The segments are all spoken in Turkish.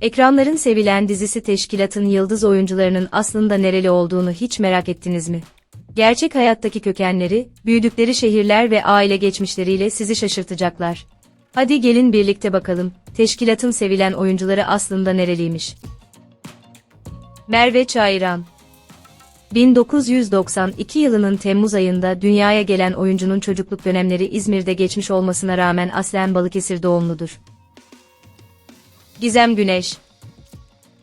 Ekranların sevilen dizisi Teşkilat'ın yıldız oyuncularının aslında nereli olduğunu hiç merak ettiniz mi? Gerçek hayattaki kökenleri, büyüdükleri şehirler ve aile geçmişleriyle sizi şaşırtacaklar. Hadi gelin birlikte bakalım, Teşkilat'ın sevilen oyuncuları aslında nereliymiş? Merve Çayıran 1992 yılının Temmuz ayında dünyaya gelen oyuncunun çocukluk dönemleri İzmir'de geçmiş olmasına rağmen aslen Balıkesir doğumludur. Gizem Güneş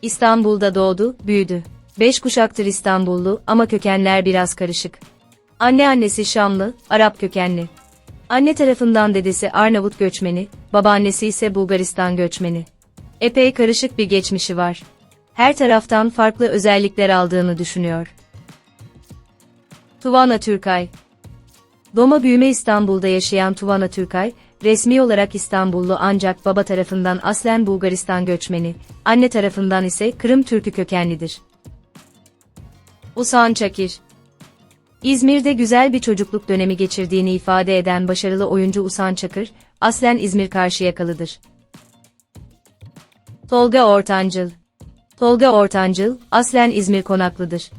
İstanbul'da doğdu, büyüdü. Beş kuşaktır İstanbullu ama kökenler biraz karışık. Anne annesi Şamlı, Arap kökenli. Anne tarafından dedesi Arnavut göçmeni, babaannesi ise Bulgaristan göçmeni. Epey karışık bir geçmişi var. Her taraftan farklı özellikler aldığını düşünüyor. Tuvana Türkay Doğma büyüme İstanbul'da yaşayan Tuvana Türkay, resmi olarak İstanbullu ancak baba tarafından aslen Bulgaristan göçmeni, anne tarafından ise Kırım Türkü kökenlidir. Usan Çakir İzmir'de güzel bir çocukluk dönemi geçirdiğini ifade eden başarılı oyuncu Usan Çakır, aslen İzmir Karşıyakalıdır. Tolga Ortancıl Tolga Ortancıl, aslen İzmir Konaklıdır.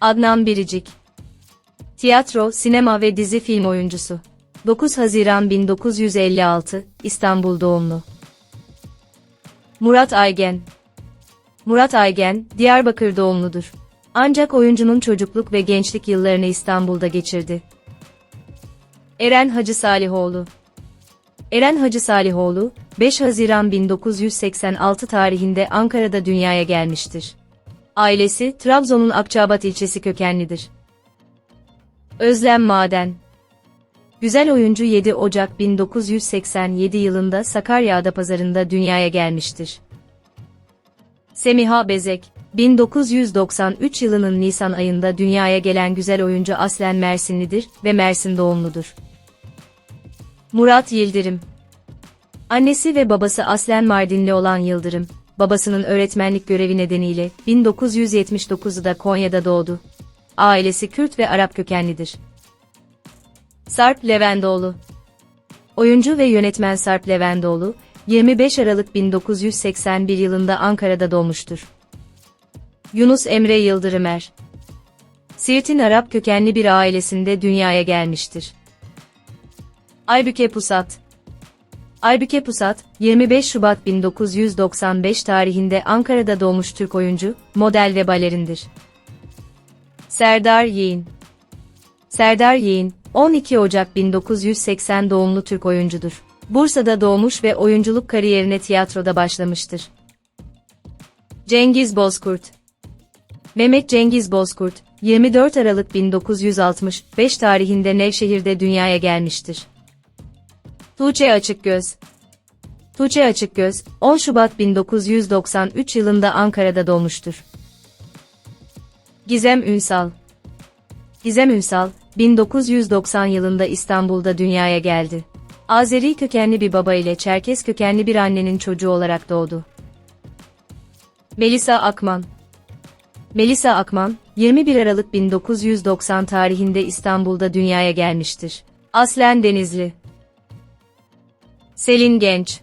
Adnan Biricik Tiyatro, sinema ve dizi film oyuncusu. 9 Haziran 1956, İstanbul doğumlu. Murat Aygen Murat Aygen, Diyarbakır doğumludur. Ancak oyuncunun çocukluk ve gençlik yıllarını İstanbul'da geçirdi. Eren Hacı Salihoğlu Eren Hacı Salihoğlu, 5 Haziran 1986 tarihinde Ankara'da dünyaya gelmiştir. Ailesi, Trabzon'un Akçabat ilçesi kökenlidir. Özlem Maden Güzel oyuncu 7 Ocak 1987 yılında Sakarya Adapazarı'nda dünyaya gelmiştir. Semiha Bezek 1993 yılının Nisan ayında dünyaya gelen güzel oyuncu aslen Mersinlidir ve Mersin doğumludur. Murat Yıldırım Annesi ve babası aslen Mardinli olan Yıldırım, babasının öğretmenlik görevi nedeniyle 1979'da Konya'da doğdu. Ailesi Kürt ve Arap kökenlidir. Sarp Levendoğlu Oyuncu ve yönetmen Sarp Levendoğlu, 25 Aralık 1981 yılında Ankara'da doğmuştur. Yunus Emre Yıldırımer Siirt'in Arap kökenli bir ailesinde dünyaya gelmiştir. Aybüke Pusat Aybüke Pusat, 25 Şubat 1995 tarihinde Ankara'da doğmuş Türk oyuncu, model ve balerindir. Serdar Yeğin Serdar Yeğin, 12 Ocak 1980 doğumlu Türk oyuncudur. Bursa'da doğmuş ve oyunculuk kariyerine tiyatroda başlamıştır. Cengiz Bozkurt Mehmet Cengiz Bozkurt, 24 Aralık 1965 tarihinde Nevşehir'de dünyaya gelmiştir. Tuğçe Açıkgöz Tuğçe Açıkgöz, 10 Şubat 1993 yılında Ankara'da doğmuştur. Gizem Ünsal Gizem Ünsal, 1990 yılında İstanbul'da dünyaya geldi. Azeri kökenli bir baba ile Çerkes kökenli bir annenin çocuğu olarak doğdu. Melisa Akman Melisa Akman, 21 Aralık 1990 tarihinde İstanbul'da dünyaya gelmiştir. Aslen Denizli. Selin Genç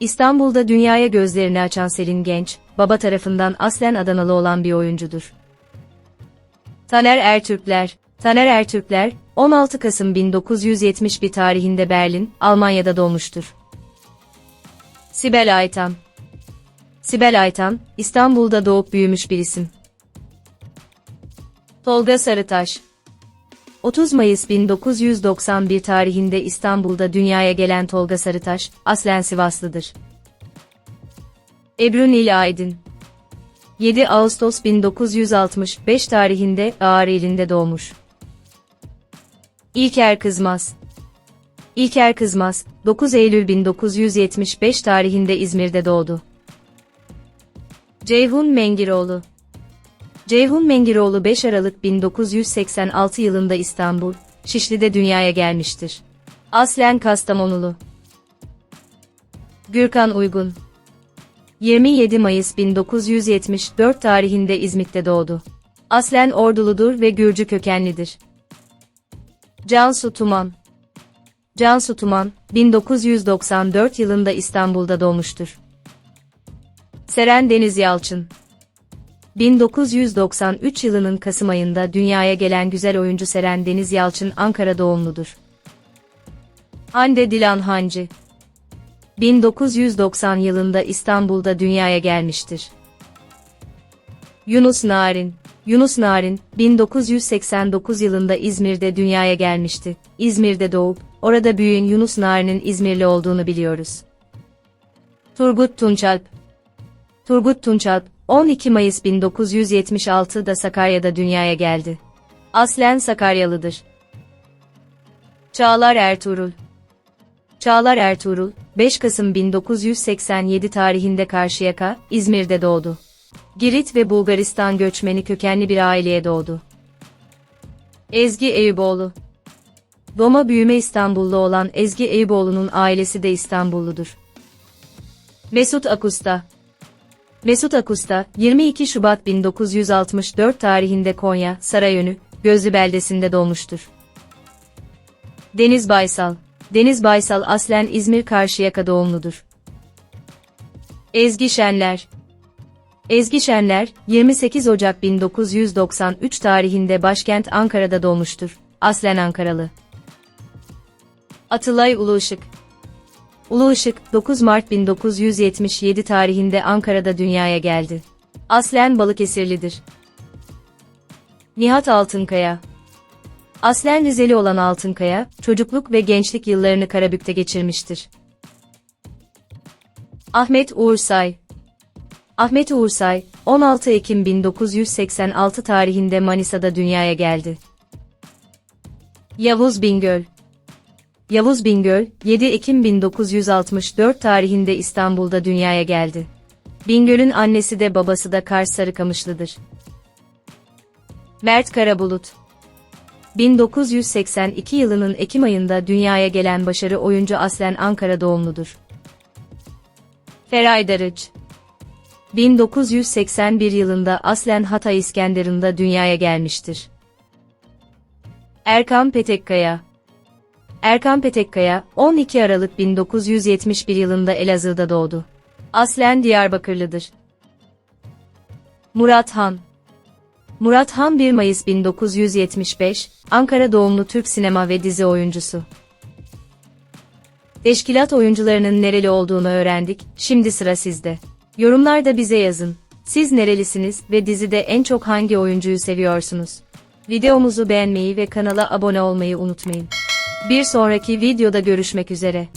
İstanbul'da dünyaya gözlerini açan Selin Genç, baba tarafından aslen Adanalı olan bir oyuncudur. Taner Ertürkler Taner Ertürkler, 16 Kasım 1971 tarihinde Berlin, Almanya'da doğmuştur. Sibel Aytan Sibel Aytan, İstanbul'da doğup büyümüş bir isim. Tolga Sarıtaş 30 Mayıs 1991 tarihinde İstanbul'da dünyaya gelen Tolga Sarıtaş, aslen Sivaslıdır. Ebru Nil Aydın 7 Ağustos 1965 tarihinde Ağrı doğmuş. İlker Kızmaz İlker Kızmaz, 9 Eylül 1975 tarihinde İzmir'de doğdu. Ceyhun Mengiroğlu Ceyhun Mengiroğlu 5 Aralık 1986 yılında İstanbul, Şişli'de dünyaya gelmiştir. Aslen Kastamonulu. Gürkan Uygun 27 Mayıs 1974 tarihinde İzmit'te doğdu. Aslen Orduludur ve Gürcü kökenlidir. Cansu Tuman Cansu Tuman, 1994 yılında İstanbul'da doğmuştur. Seren Deniz Yalçın 1993 yılının Kasım ayında dünyaya gelen güzel oyuncu Seren Deniz Yalçın Ankara doğumludur. Hande Dilan Hancı 1990 yılında İstanbul'da dünyaya gelmiştir. Yunus Narin Yunus Narin, 1989 yılında İzmir'de dünyaya gelmişti. İzmir'de doğup, orada büyüyen Yunus Narin'in İzmirli olduğunu biliyoruz. Turgut Tunçalp Turgut Tunçalp, 12 Mayıs 1976'da Sakarya'da dünyaya geldi. Aslen Sakaryalıdır. Çağlar Ertuğrul Çağlar Ertuğrul, 5 Kasım 1987 tarihinde Karşıyaka, İzmir'de doğdu. Girit ve Bulgaristan göçmeni kökenli bir aileye doğdu. Ezgi Eyüboğlu Doğma büyüme İstanbullu olan Ezgi Eyüboğlu'nun ailesi de İstanbulludur. Mesut Akusta Mesut Akusta, 22 Şubat 1964 tarihinde Konya, Sarayönü, Gözlü beldesinde doğmuştur. Deniz Baysal Deniz Baysal aslen İzmir Karşıyaka doğumludur. Ezgi Şenler Ezgi Şenler, 28 Ocak 1993 tarihinde başkent Ankara'da doğmuştur. Aslen Ankaralı. Atılay Ulu Işık, 9 Mart 1977 tarihinde Ankara'da dünyaya geldi. Aslen Balıkesirlidir. Nihat Altınkaya Aslen Rizeli olan Altınkaya, çocukluk ve gençlik yıllarını Karabük'te geçirmiştir. Ahmet Uğursay Ahmet Uğursay, 16 Ekim 1986 tarihinde Manisa'da dünyaya geldi. Yavuz Bingöl Yavuz Bingöl, 7 Ekim 1964 tarihinde İstanbul'da dünyaya geldi. Bingöl'ün annesi de babası da Kars Sarıkamışlıdır. Mert Karabulut 1982 yılının Ekim ayında dünyaya gelen başarı oyuncu aslen Ankara doğumludur. Feray Darıç 1981 yılında aslen Hatay İskenderun'da dünyaya gelmiştir. Erkan Petekkaya Erkan Petekkaya, 12 Aralık 1971 yılında Elazığ'da doğdu. Aslen Diyarbakırlıdır. Murat Han Murat Han 1 Mayıs 1975, Ankara doğumlu Türk sinema ve dizi oyuncusu. Teşkilat oyuncularının nereli olduğunu öğrendik, şimdi sıra sizde. Yorumlarda bize yazın. Siz nerelisiniz ve dizide en çok hangi oyuncuyu seviyorsunuz? Videomuzu beğenmeyi ve kanala abone olmayı unutmayın. Bir sonraki videoda görüşmek üzere.